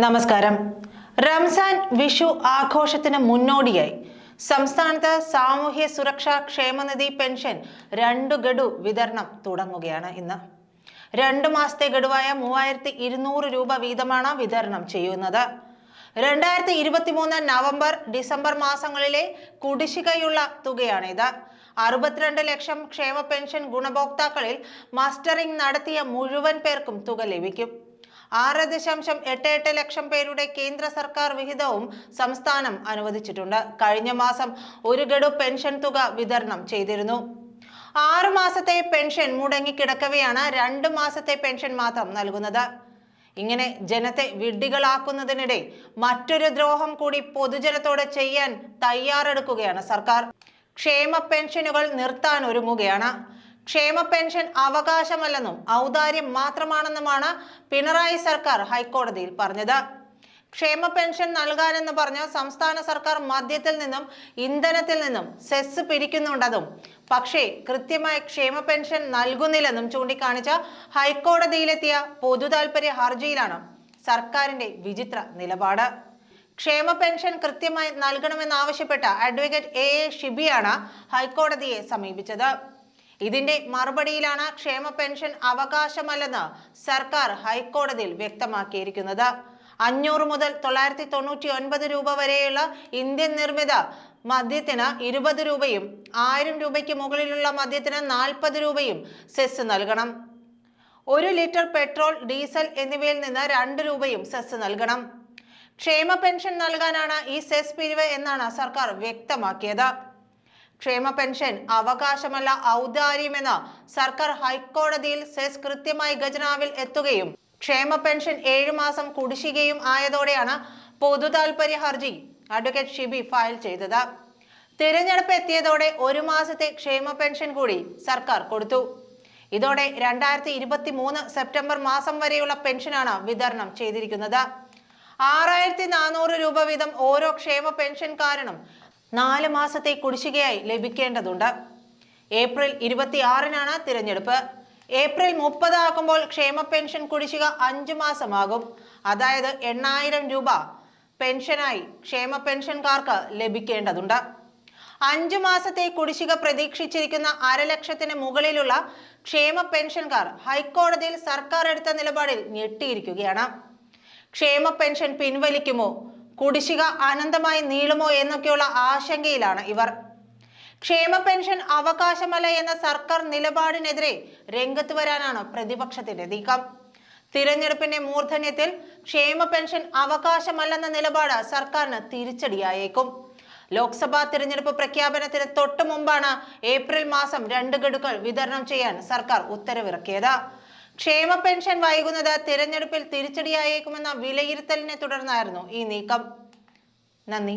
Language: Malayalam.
നമസ്കാരം. റംസാൻ വിഷു ആഘോഷത്തിന് മുന്നോടിയായി. സംസ്ഥാനത്ത് സാമൂഹ്യ സുരക്ഷാ ക്ഷേമനിധി പെൻഷൻ രണ്ടു ഗഡു വിതരണം തുടങ്ങുകയാണ് ഇന്ന്. രണ്ട് മാസത്തെ ഗഡുവായ മൂവായിരത്തി ഇരുന്നൂറ് രൂപ വീതമാണ് വിതരണം ചെയ്യുന്നത്. രണ്ടായിരത്തി ഇരുപത്തിമൂന്ന് നവംബർ ഡിസംബർ മാസങ്ങളിലെ കുടിശ്ശികയുള്ള തുകയാണിത്. അറുപത്തിരണ്ട് ലക്ഷം ക്ഷേമ പെൻഷൻ ഗുണഭോക്താക്കളിൽ മസ്റ്ററിംഗ് നടത്തിയ മുഴുവൻ പേർക്കും തുക ലഭിക്കും. ആറ് ദശാംശം എട്ട് എട്ട് ലക്ഷം പേരുടെ കേന്ദ്ര സർക്കാർ വിഹിതവും സംസ്ഥാനം അനുവദിച്ചിട്ടുണ്ട്. കഴിഞ്ഞ മാസം ഒരു ഗഡു പെൻഷൻ തുക വിതരണം ചെയ്തിരുന്നു. ആറു മാസത്തെ പെൻഷൻ മുടങ്ങിക്കിടക്കവെയാണ് രണ്ട് മാസത്തെ പെൻഷൻ മാത്രം നൽകുന്നത്. ഇങ്ങനെ ജനത്തെ വിഡ്ഢികളാക്കുന്നതിനിടെ മറ്റൊരു ദ്രോഹം കൂടി പൊതുജനത്തോട് ചെയ്യാൻ തയ്യാറെടുക്കുകയാണ് സർക്കാർ. ക്ഷേമ പെൻഷനുകൾ നിർത്താൻ ഒരുങ്ങുകയാണ്. ക്ഷേമ പെൻഷൻ അവകാശമല്ലെന്നും ഔദാര്യം മാത്രമാണെന്നുമാണ് പിണറായി സർക്കാർ ഹൈക്കോടതിയിൽ പറഞ്ഞത്. ക്ഷേമ പെൻഷൻ നൽകാനെന്ന് പറഞ്ഞ് സംസ്ഥാന സർക്കാർ മദ്യത്തിൽ നിന്നും ഇന്ധനത്തിൽ നിന്നും സെസ് പിരിക്കുന്നുണ്ടെന്നും പക്ഷേ കൃത്യമായി ക്ഷേമ പെൻഷൻ നൽകുന്നില്ലെന്നും ചൂണ്ടിക്കാണിച്ച ഹൈക്കോടതിയിലെത്തിയ പൊതുതാൽപര്യ ഹർജിയിലാണ് സർക്കാരിന്റെ വിചിത്ര നിലപാട്. ക്ഷേമ പെൻഷൻ കൃത്യമായി നൽകണമെന്നാവശ്യപ്പെട്ട അഡ്വക്കേറ്റ് എ എ ഷിബിയാണ് ഹൈക്കോടതിയെ സമീപിച്ചത്. ഇതിന്റെ മറുപടിയിലാണ് ക്ഷേമ പെൻഷൻ അവകാശമല്ലെന്ന് സർക്കാർ ഹൈക്കോടതിയിൽ വ്യക്തമാക്കിയിരിക്കുന്നത്. അഞ്ഞൂറ് മുതൽ തൊള്ളായിരത്തി തൊണ്ണൂറ്റി ഒൻപത് രൂപ വരെയുള്ള ഇന്ത്യൻ നിർമ്മിത മദ്യത്തിന് ഇരുപത് രൂപയും ആയിരം രൂപയ്ക്ക് മുകളിലുള്ള മദ്യത്തിന് നാൽപ്പത് രൂപയും സെസ് നൽകണം. ഒരു ലിറ്റർ പെട്രോൾ ഡീസൽ എന്നിവയിൽ നിന്ന് രണ്ട് രൂപയും സെസ് നൽകണം. ക്ഷേമ പെൻഷൻ നൽകാനാണ് ഈ സെസ് പിരിവ് എന്നാണ് സർക്കാർ വ്യക്തമാക്കിയത്. ക്ഷേമ പെൻഷൻ അവകാശമല്ല ഔദാര്യമെന്ന് സർക്കാർ ഹൈക്കോടതിയിൽ സെസ് കൃത്യമായി ഖജനാവിൽ എത്തുകയും ക്ഷേമ പെൻഷൻ ഏഴു മാസം കുടിശ്ശികയും ആയതോടെയാണ് പൊതു താൽപര്യ ഹർജി അഡ്വക്കേറ്റ് ഷിബി ഫയൽ ചെയ്തത്. തിരഞ്ഞെടുപ്പ് എത്തിയതോടെ ഒരു മാസത്തെ ക്ഷേമ പെൻഷൻ കൂടി സർക്കാർ കൊടുത്തു. ഇതോടെ രണ്ടായിരത്തി ഇരുപത്തി മൂന്ന് സെപ്റ്റംബർ മാസം വരെയുള്ള പെൻഷനാണ് വിതരണം ചെയ്തിരിക്കുന്നത്. ആറായിരത്തി നാനൂറ് രൂപ വീതം ഓരോ ക്ഷേമ പെൻഷൻകാരനും നാല് മാസത്തെ കുടിശ്ശികയായി ലഭിക്കേണ്ടതുണ്ട്. ഏപ്രിൽ ഇരുപത്തിയാറിനാണ് തിരഞ്ഞെടുപ്പ്. ഏപ്രിൽ മുപ്പത് ആക്കുമ്പോൾ ക്ഷേമ പെൻഷൻ കുടിശ്ശിക അഞ്ചു മാസമാകും. അതായത് എണ്ണായിരം രൂപ പെൻഷനായി ക്ഷേമ പെൻഷൻകാർക്ക് ലഭിക്കേണ്ടതുണ്ട്. അഞ്ചു മാസത്തെ കുടിശ്ശിക പ്രതീക്ഷിച്ചിരിക്കുന്ന അരലക്ഷത്തിന് മുകളിലുള്ള ക്ഷേമ പെൻഷൻകാർ ഹൈക്കോടതിയിൽ സർക്കാർ എടുത്ത നിലപാടിൽ ഞെട്ടിയിരിക്കുകയാണ്. ക്ഷേമ പെൻഷൻ പിൻവലിക്കുമോ? കുടിശ്ശിക അനന്തമായി നീളുമോ എന്നൊക്കെയുള്ള ആശങ്കയിലാണ് ഇവർ. ക്ഷേമ പെൻഷൻ അവകാശമല്ല എന്ന സർക്കാർ നിലപാടിനെതിരെ രംഗത്ത് വരാനാണ് പ്രതിപക്ഷത്തിന്റെ നീക്കം. തിരഞ്ഞെടുപ്പിന്റെ മൂർധന്യത്തിൽ ക്ഷേമ പെൻഷൻ അവകാശമല്ലെന്ന നിലപാട് സർക്കാരിന് തിരിച്ചടിയായേക്കും. ലോക്സഭാ തിരഞ്ഞെടുപ്പ് പ്രഖ്യാപനത്തിന് തൊട്ടു മുമ്പാണ് ഏപ്രിൽ മാസം രണ്ട് ഗഡുക്കൾ വിതരണം ചെയ്യാൻ സർക്കാർ ഉത്തരവിറക്കിയത്. ക്ഷേമ പെൻഷൻ വൈകുന്നത് തിരഞ്ഞെടുപ്പിൽ തിരിച്ചടിയായേക്കുമെന്ന വിലയിരുത്തലിനെ തുടർന്നായിരുന്നു ഈ നീക്കം. നന്ദി.